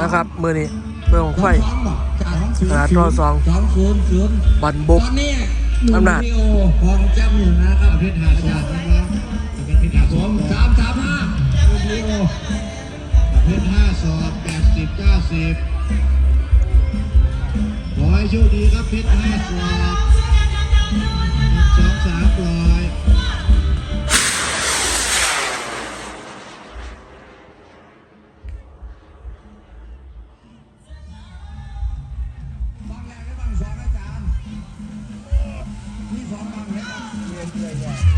นะครับมือนี้เมือของไฟของศูนย์ขนาดรอสองสองบันบกนนี้อำนาจลูกวิโอของแจ้มหนึ่งนะครับเพชรหาสองนะครับเป็นพชรหาสองสามสามห้าวิโอเพชรห้าสองแปดสิบเก้าสิบขอให้โชคดีครับเพชรห้าสองสองสามปล่อย เรียนเรีย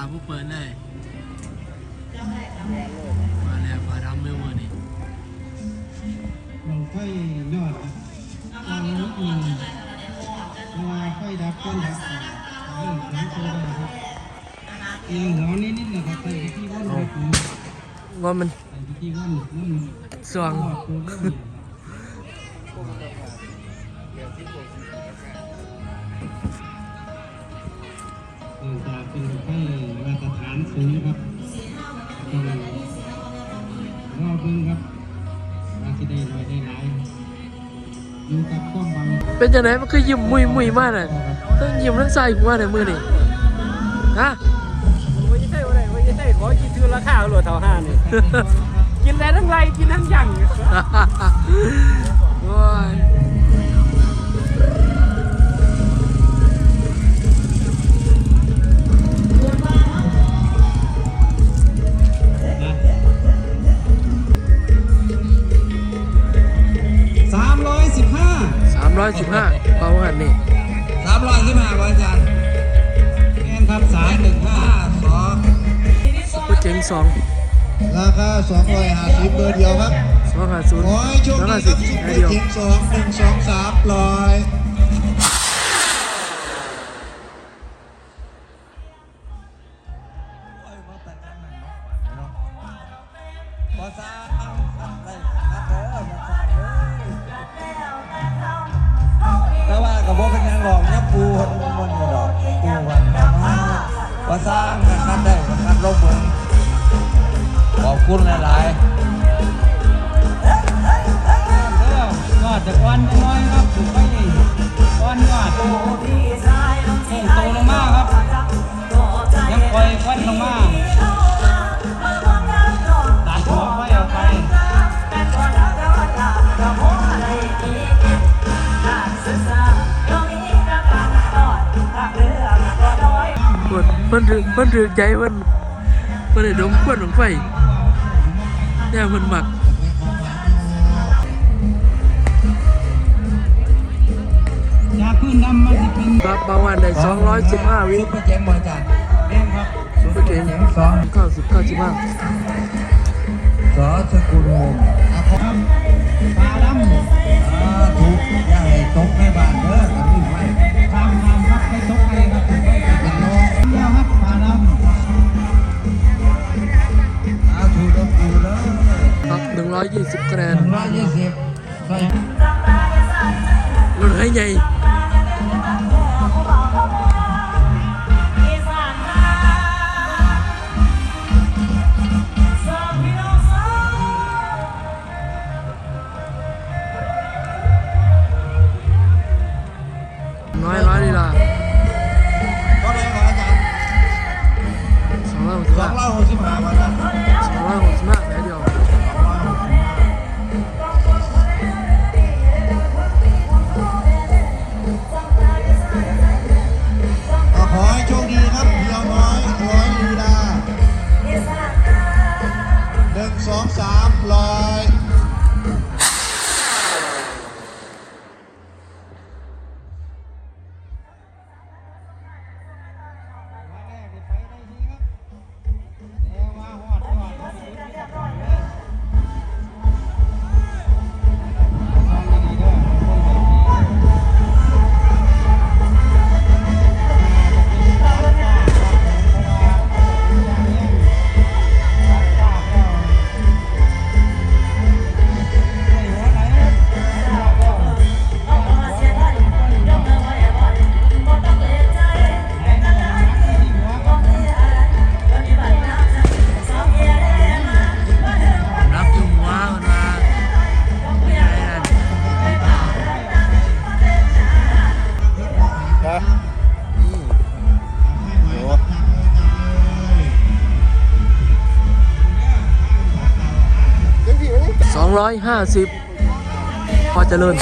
าผู้เปิดเลยมาแล้วฟ้าดำไม่มือนี้เราไฟยอดตอนนี้อีกเวลาไฟดับก้นดับเรื่องของตัวได้ครับเอียงหัวนิดๆนะครับใส่ที่ว่านครับผมว่ามันใส่ที่ว่านว่านสว่าง จากเป็นไฟมาตรฐานสูงครับต้องรอเบิ่งครับว่าจะได้น้อยได้หลายอยู่กับความบังเป็นยังไงมันคือยิ้มมุยมุยๆมากเลยทั้งยิ้มทั้งใส่หัวในมือนี่ฮะไม่ใช่อะไรไม่ใช่ขอกินคือราคาหลวดเท่าห้านี่กินแล้วทั้งไรกินทั้งยังโอ้ย ร้อยสิบห้าเบาหันนี่สามร้อยสิบห้าบอาจารย์แอนครับสาสามยหหนึ่นึ่งงห้าห้าสองผู้เจ๋งสองราคาสองร้อยห้าสิบเบอร์เดียวครับสองห้าศูนย์ขอให้โชคสองดีห้าคสิรับบซุปเปให้อเดียวร์เจ็ดสองหนึ่งสองสามปล่อย สร้างกันคัดได้กันคัดลบเบิงขอบคุณหลาย ๆ เพิ่นเพิ่นถือเพิ่นถือใจเพิ่นเพิ่นได้ดมควันของไฟแน่เพิ่นมักจาพื้นดำมันจะเป็นครับบางวันได้สองร้อยสิบห้าวิซุปเปอร์เจ๋งบริจาคแป้ครับผู้เจ๋งสองเก้าสิบเก้าสิบห้าสอสกุลวงศ์ครับปลาดำ รถให้ใหญ่น้อยร้อ 250 พอเจริญ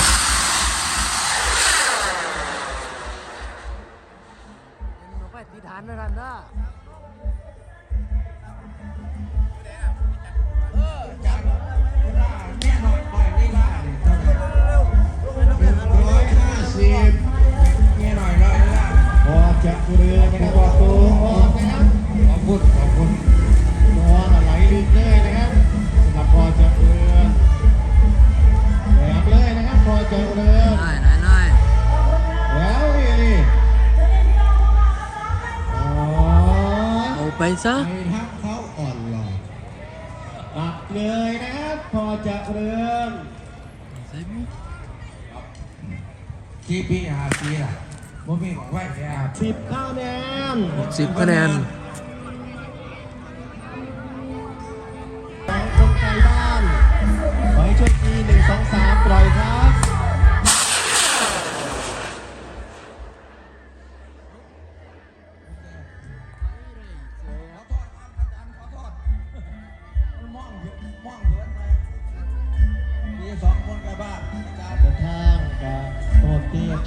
ซะไปทักเขาอ่อนหล่อปักเลยนะครับพอจะเรือใส่มุกกี่ปีหาปีล่ะบ่มีของไหวแค่สิบคะแนน10คะแนน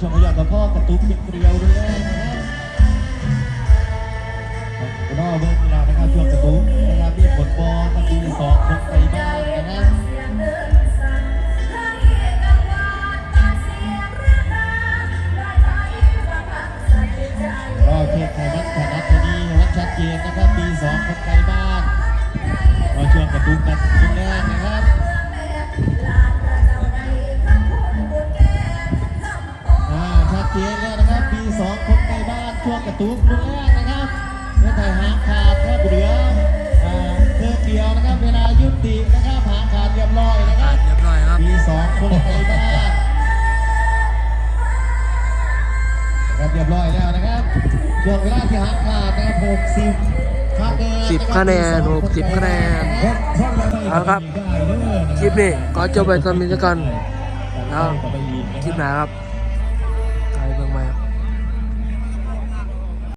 ชมพยอดกับพ่อกระตุกเปียกเกลียวด้วย ตุกรุ่นแรกนะครับเมื่อไทยหางขาดครับเหลืออ่าเพิ่มเดียวนะครับเวลายุตินะครับหางขาดเรียบร้อยนะครับเรียบร้อยครับปีสองคนใกล้บ้านนะครับเรียบร้อยแล้วนะครับช่วงเวลาที่หางขาดนะครับหกสิบคะแนน10คะแนน60คะแนนเอาครับ คลิปนี้ก็จบไปตอนนี้แล้วกันแล้วคลิปหน้าครับ